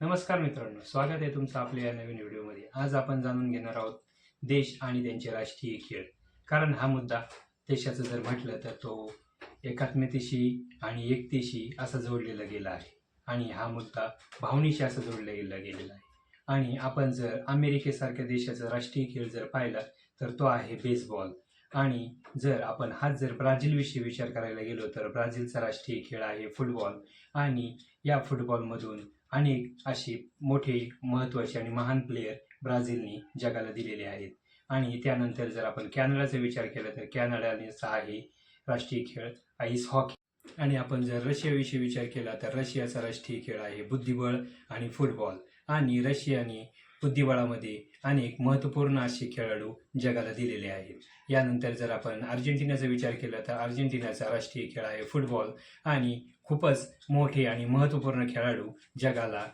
नमस्कार मित्रांनो स्वागत आहे तुमचं आपल्या या नवीन व्हिडिओमध्ये. आज आपण जाणून घेणार आहोत देश आणि त्यांचे राष्ट्रीय खेळ. कारण हा मुद्दा देशाचं जर म्हटलं तर तो एकात्मतेशी आणि एकतेशी असा जोडलेला गेला आहे. आणि हा मुद्दा भावनेशी असं जोडला गेला गेलेला आहे. आणि आपण जर अमेरिकेसारख्या देशाचा राष्ट्रीय खेळ जर पाहिला तर तो आहे बेसबॉल आणि जर आपण हाच जर ब्राझीलविषयी विचार करायला गेलो तर ब्राझीलचा राष्ट्रीय खेळ आहे फुटबॉल आणि या फुटबॉलमधून अनेक असे मोठे महत्त्वाचे आणि महान प्लेयर ब्राझीलने जगाला दिलेले आहेत. आणि त्यानंतर जर आपण कॅनडाचा विचार केला तर कॅनडाचा आहे राष्ट्रीय खेळ आईस हॉकी आणि आपण जर रशियाविषयी विचार केला तर रशियाचा राष्ट्रीय खेळ आहे बुद्धिबळ आणि फुटबॉल आणि रशियाने बुद्धिबळामध्ये अनेक महत्त्वपूर्ण असे खेळाडू जगाला दिलेले आहेत. यानंतर जर आपण अर्जेंटिनाचा विचार केला तर अर्जेंटिनाचा राष्ट्रीय खेळ आहे फुटबॉल आणि खूपच मोठे आणि महत्त्वपूर्ण खेळाडू जगाला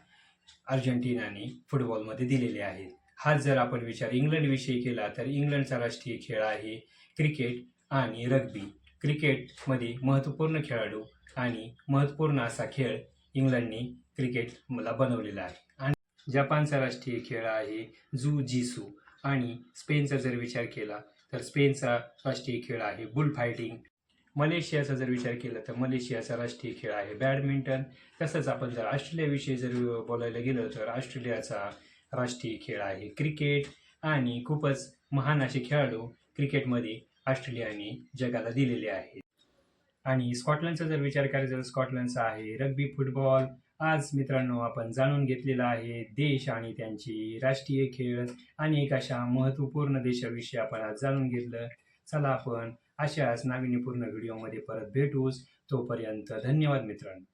अर्जेंटिनाने फुटबॉलमध्ये दिलेले आहेत. हाच जर आपण विचार इंग्लंडविषयी केला तर इंग्लंडचा राष्ट्रीय खेळ आहे क्रिकेट आणि रग्बी. क्रिकेटमध्ये महत्त्वपूर्ण खेळाडू आणि महत्त्वपूर्ण असा खेळ इंग्लंडने क्रिकेट मला बनवलेला आहे. आणि जपानचा राष्ट्रीय खेळ आहे जू जिसू. आणि स्पेनचा जर विचार केला तर स्पेनचा राष्ट्रीय खेळ आहे बुल फायटिंग मलेशियाचा जर विचार केला तर मलेशियाचा राष्ट्रीय खेळ आहे बॅडमिंटन. तसंच आपण जर ऑस्ट्रेलियाविषयी जर बोलायला गेलो तर ऑस्ट्रेलियाचा राष्ट्रीय खेळ आहे क्रिकेट. आणि खूपच महान असे खेळाडू क्रिकेटमध्ये ऑस्ट्रेलियाने जगाला दिलेले आहेत. आणि स्कॉटलंडचा जर विचार करायचा तर स्कॉटलंडचा आहे रग्बी फुटबॉल. आज मित्रांनो आपण जाणून घेतलेला आहे देश आणि त्यांची राष्ट्रीय खेळ आणि एक अशा महत्त्वपूर्ण देशाविषयी आपण आज जाणून घेतलं. चला आपण अशाच नाविन्यपूर्ण व्हिडिओमध्ये परत भेटूच. तोपर्यंत धन्यवाद मित्रांनो.